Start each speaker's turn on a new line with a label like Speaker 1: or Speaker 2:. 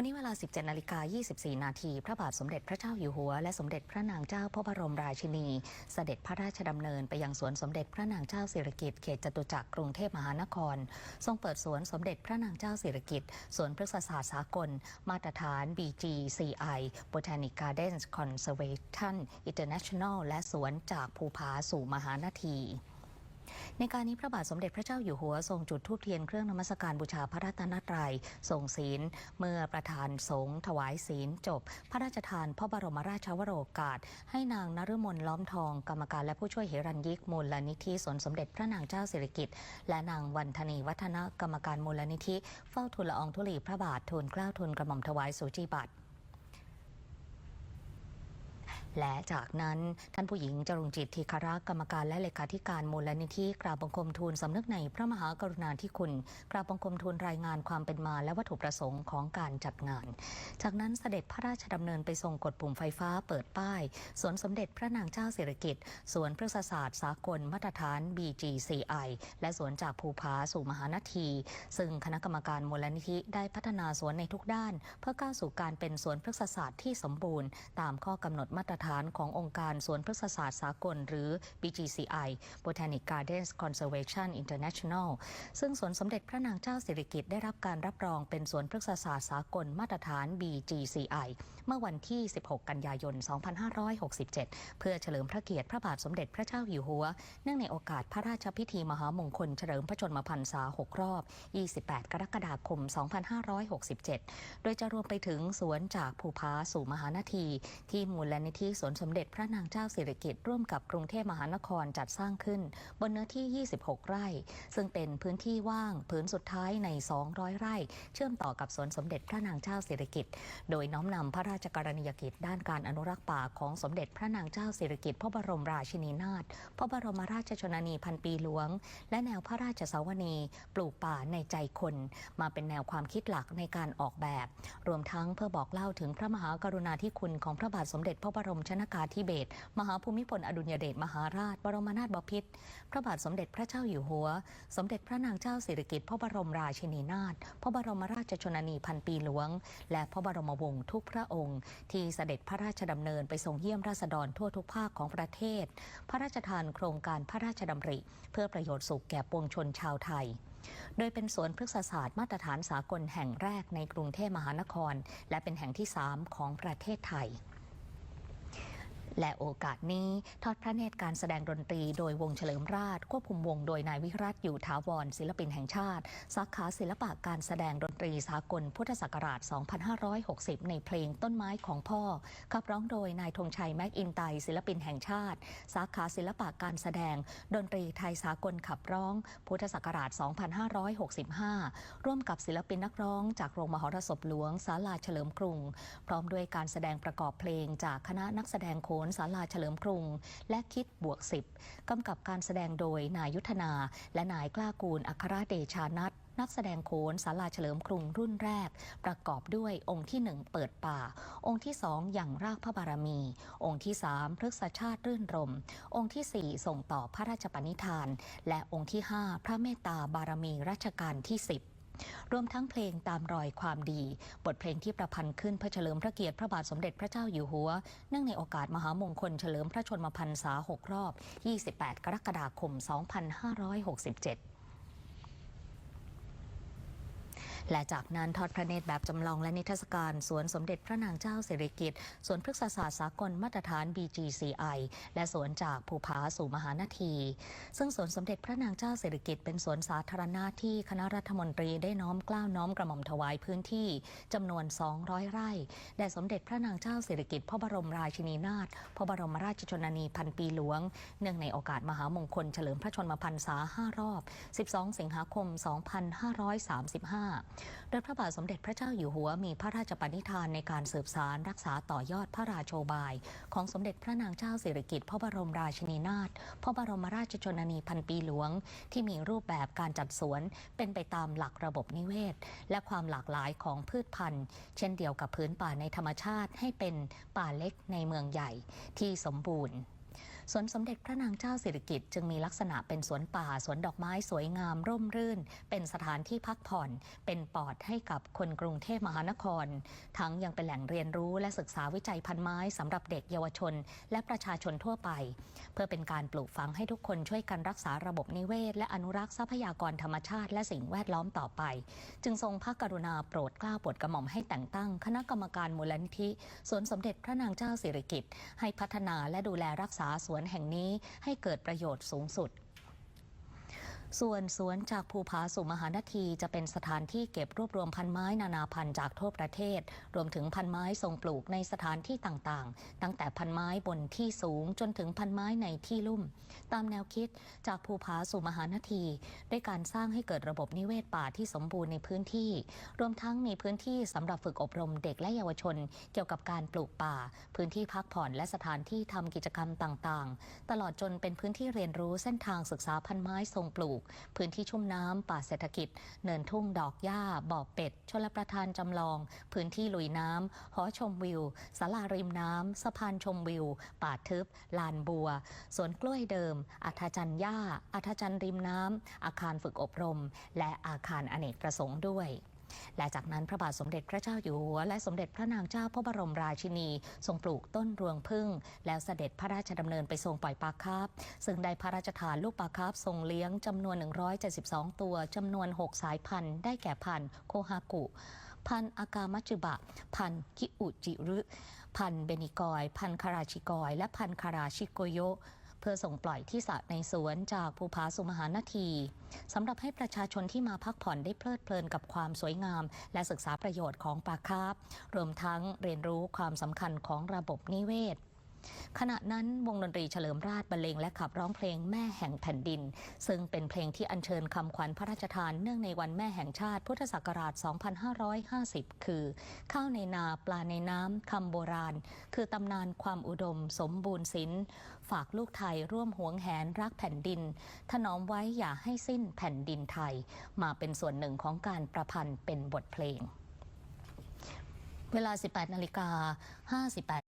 Speaker 1: วันนี้เวลา 17นาฬิกา24 นาที พระบาทสมเด็จพระเจ้าอยู่หัว และสมเด็จพระนางเจ้าพระบรมราชินี เสด็จพระราชดำเนินไปยังสวนสมเด็จพระนางเจ้าสิริกิติ์เขตจตุจักรกรุงเทพมหานคร ทรงเปิดสวนสมเด็จพระนางเจ้าสิริกิติ์สวนพฤกษศาสตร์สากล มาตรฐาน BGCI Botanic Gardens Conservation International และสวนจากภูผาสู่มหานาที ในการนี้พระบาทสมเด็จพระเจ้าอยู่หัวทรงจุดธูปเทียนเครื่องนมัสการบูชาพระรัตนตรัยทรงศีล เมื่อประธานสงฆ์ถวายศีลจบ พระราชทานพระบรมราชวโรกาส ให้นางนฤมลล้อมทอง กรรมการและผู้ช่วยเหรัญยิกมูลลนิธิสนสมเด็จพระนางเจ้าสิริกิติ์และนางวันธนีวัฒนกรรมการมูลนิธิ เฝ้าทูลละอองธุลีพระบาททูลเกล้าทูลกระหม่อมถวายสุจีบัตร และจากนั้นท่านผู้หญิงจรุงจิตทีคารักษ์กรรมการและเลขาธิการมูลนิธิกราบบังคมทูลสำนึกในพระมหากรุณาธิคุณ กราบบังคมทูลรายงานความเป็นมาและวัตถุประสงค์ของการจัดงาน จากนั้นเสด็จพระราชดำเนินไปทรงกดปุ่มไฟฟ้าเปิดป้ายสวนสมเด็จพระนางเจ้าสิริกิติ์สวนพฤกษศาสตร์สากลมาตรฐาน BGCI และสวนจากภูผาสู่มหานาที ซึ่งคณะกรรมการมูลนิธิได้พัฒนาสวนในทุกด้าน เพื่อก้าวสู่การเป็นสวนพฤกษศาสตร์ที่สมบูรณ์ ตามข้อกำหนดมาตรฐานขององค์การสวนพฤกษศาสตร์สากล หรือ BGCI Botanic Gardens Conservation International ซึ่งสวนสมเด็จพระนางเจ้าสิริกิติ์ได้รับการรับรองเป็นสวนพฤกษศาสตร์สากลมาตรฐาน BGCI เมื่อวันที่ 16 กันยายน 2567 เพื่อเฉลิมพระเกียรติพระบาทสมเด็จพระเจ้าอยู่หัว เนื่องในโอกาสพระราชพิธีมหามงคลเฉลิมพระชนมพรรษา 6 รอบ 28 กรกฎาคม 2567 โดยจะรวมไปถึงสวนจากภูผาสู่มหานาที ที่มูลนิธิสวนสมเด็จพระนางเจ้าสิริกิติ์ร่วมกับกรุงเทพมหานครจัดสร้างขึ้น บนเนื้อที่ 26 ไร่ ซึ่งเป็นพื้นที่ว่างผืนสุดท้ายใน 200 ไร่ เชื่อมต่อกับสวนสมเด็จพระนางเจ้าสิริกิติ์โดยน้อมนำพระราชกรณียกิจด้านการอนุรักษ์ป่าของสมเด็จพระนางเจ้าสิริกิติ์พระบรมราชินีนาถพระบรมราชชนนีพันปีหลวง และแนวพระราชสาวนีปลูกป่าในใจคน มาเป็นแนวความคิดหลักในการออกแบบ รวมทั้งเพื่อบอกเล่าถึงพระมหากรุณาธิคุณของพระบาทสมเด็จพระบรมชนากาธิเบศรมหาภูมิพลอดุลยเดชมหาราช บรมนาถบพิตรพระบาทสมเด็จพระเจ้าอยู่หัว สมเด็จพระนางเจ้าสิริกิติ์พระบรมราชินีนาถพระบรมราชชนนีพันปีหลวง และพระบรมวงศ์ทุกพระองค์ที่เสด็จพระราชดำเนินไปทรงเยี่ยมราษฎรทั่วทุกภาคของประเทศ พระราชทานโครงการพระราชดำริ เพื่อประโยชน์สุขแก่ปวงชนชาวไทย โดยเป็นสวนพฤกษศาสตร์มาตรฐานสากลแห่งแรกในกรุงเทพมหานคร และเป็นแห่งที่ 3 ของประเทศไทย และโอกาสนี้ทอดพระเนตรการแสดงดนตรีโดยวงเฉลิมราช ควบคุมวงโดยนายวิรัตอยู่ถาวรศิลปินแห่งชาติ สาขาศิลปะการแสดงดนตรีสากลพุทธศักราช 2560 ในเพลงต้นไม้ของพ่อ ขับร้องโดยนายธงชัยแม็กอินไตศิลปินแห่งชาติ สาขาศิลปะการแสดง ดนตรีไทยสากลขับร้อง พุทธศักราช 2565 ร่วมกับศิลปินนักร้อง จากโรงมหรสพหลวงศาลาเฉลิมกรุง พร้อมด้วยการแสดงประกอบเพลงจากคณะนักแสดงโขนศาลาเฉลิมกรุง และคิดบวกสิบกำกับการแสดงโดยนายยุทธนา และนายกล้ากูลอัครเดชานัทนักแสดงโขนศาลาเฉลิมกรุงรุ่นแรก ประกอบด้วยองค์ที่หนึ่งเปิดป่า องค์ที่สองอย่างรากพระบารมี องค์ที่สามพฤกษชาติรื่นรม องค์ที่สี่ส่งต่อพระราชปณิธาน และองค์ที่ห้าพระเมตตาบารมีรัชกาลที่สิบ รวมทั้งเพลงตามรอยความดี บทเพลงที่ประพันธ์ขึ้นเพื่อเฉลิมพระเกียรติพระบาทสมเด็จพระเจ้าอยู่หัว เนื่องในโอกาสมหามงคลเฉลิมพระชนมพรรษา 6 รอบ 28 กรกฎาคม 2567 และจากนั้นทอดพระเนตรแบบจำลองและนิทรรศการสวนสมเด็จพระนางเจ้าสิริกิติ์สวนพฤกษศาสตร์สากลมาตรฐาน BGCI และสวนจากภูผาสู่มหานาที ซึ่งสวนสมเด็จพระนางเจ้าสิริกิติ์เป็นสวนสาธารณะที่คณะรัฐมนตรีได้น้อมกล้าวน้อมกระหม่อมถวายพื้นที่จำนวน 200 ไร่แด่สมเด็จพระนางเจ้าสิริกิติ์พระบรมราชินีนาถพระบรมราชชนนีพันปีหลวง เนื่องในโอกาสมหามงคลเฉลิมพระชนมพรรษา 5 รอบ 12 สิงหาคม 2535โดยพระบาทสมเด็จพระเจ้าอยู่หัวมีพระราชปณิธานในการสืบสารรักษาต่อยอดพระราโชบาย ของสมเด็จพระนางเจ้าสิริกิติ์พระบรมราชินีนาถพระบรมราชชนนีพันปีหลวง ที่มีรูปแบบการจัดสวนเป็นไปตามหลักระบบนิเวศ และความหลากหลายของพืชพันธุ์ เช่นเดียวกับพื้นป่าในธรรมชาติให้เป็นป่าเล็กในเมืองใหญ่ที่สมบูรณ์ สวนสมเด็จพระนางเจ้าสิริกิติ์จึงมีลักษณะเป็นสวนป่าสวนดอกไม้สวยงามร่มรื่น เป็นสถานที่พักผ่อน เป็นปอดให้กับคนกรุงเทพมหานคร ทั้งยังเป็นแหล่งเรียนรู้และศึกษาวิจัยพันไม้สำหรับเด็กเยาวชน และประชาชนทั่วไป เพื่อเป็นการปลูกฝังให้ทุกคนช่วยกันรักษาระบบนิเวศ และอนุรักษ์ทรัพยากรธรรมชาติ และสิ่งแวดล้อมต่อไป จึงทรงพระกรุณาโปรดเกล้าโปรดกระหม่อมให้แต่งตั้ง คณะกรรมการมูลนิธิสวนสมเด็จพระนางเจ้าสิริกิติ์ให้พัฒนาและดูแลรักษาสวนแห่งนี้ให้เกิดประโยชน์สูงสุด ส่วนสวนจากภูผาสู่มหานาทีจะเป็นสถานที่เก็บรวบรวมพันไม้นานาพันธุ์จากทั่วประเทศ รวมถึงพันไม้ทรงปลูกในสถานที่ต่างๆ ตั้งแต่พันไม้บนที่สูงจนถึงพันไม้ในที่ลุ่ม ตามแนวคิดจากภูผาสู่มหานาทีด้วยการสร้างให้เกิดระบบนิเวศป่าที่สมบูรณ์ในพื้นที่ รวมทั้งมีพื้นที่สำหรับฝึกอบรมเด็กและเยาวชน เกี่ยวกับการปลูกป่า พื้นที่พักผ่อนและสถานที่ทำกิจกรรมต่างๆ ตลอดจนเป็นพื้นที่เรียนรู้เส้นทางศึกษาพันไม้ทรงปลูกพื้นที่ชุ่มน้ำป่าเศรษฐกิจ เนินทุ่งดอกหญ้า บ่อเป็ด ชลประทานจำลอง พื้นที่ลุยน้ำหอชมวิวสาลาริมน้ำสะพานชมวิว ป่าทึบ ลานบัว สวนกล้วยเดิม อัธจันทร์หญ้าอัธจันทร์ริมน้ำอาคารฝึกอบรม และอาคารอเนกประสงค์ด้วย และจากนั้นพระบาทสมเด็จพระเจ้าอยู่หัว และสมเด็จพระนางเจ้าพระบรมราชินี ทรงปลูกต้นรวงพึ่ง แล้วเสด็จพระราชดำเนินไปทรงปล่อยปลาคาร์ฟซึ่งได้พระราชทานลูกปลาคาร์ฟทรงเลี้ยงจำนวน 172 ตัวจำนวน 6 สายพันธุ์ได้แก่พันธุ์โคฮากุ พันธุ์อากามัจจุบะ พันธุ์คิอุจิรุ พันธุ์เบนิกอย พันธุ์คาราชิกอย และพันธุ์คาราชิโกโย เพื่อส่งปล่อยที่สระในสวนจากภูผาสุมหานาทีสำหรับให้ประชาชนที่มาพักผ่อนได้เพลิดเพลินกับความสวยงาม และศึกษาประโยชน์ของปลาคาร์ฟรวมทั้งเรียนรู้ความสำคัญของระบบนิเวศ ขณะนั้นวงดนตรีเฉลิมราชบรรเลงและขับร้องเพลงแม่แห่งแผ่นดิน ซึ่งเป็นเพลงที่อัญเชิญคำขวัญพระราชทานเนื่องในวันแม่แห่งชาติพุทธศักราช 2550 คือ ข้าวในนาปลาในน้ำคำโบราณ คือตำนานความอุดม สมบูรณ์สินฝากลูกไทยร่วมหวงแหนรักแผ่นดิน ถนอมไว้อย่าให้สิ้นแผ่นดินไทย มาเป็นส่วนหนึ่งของการประพันธ์เป็นบทเพลง เวลา 18นาฬิกา58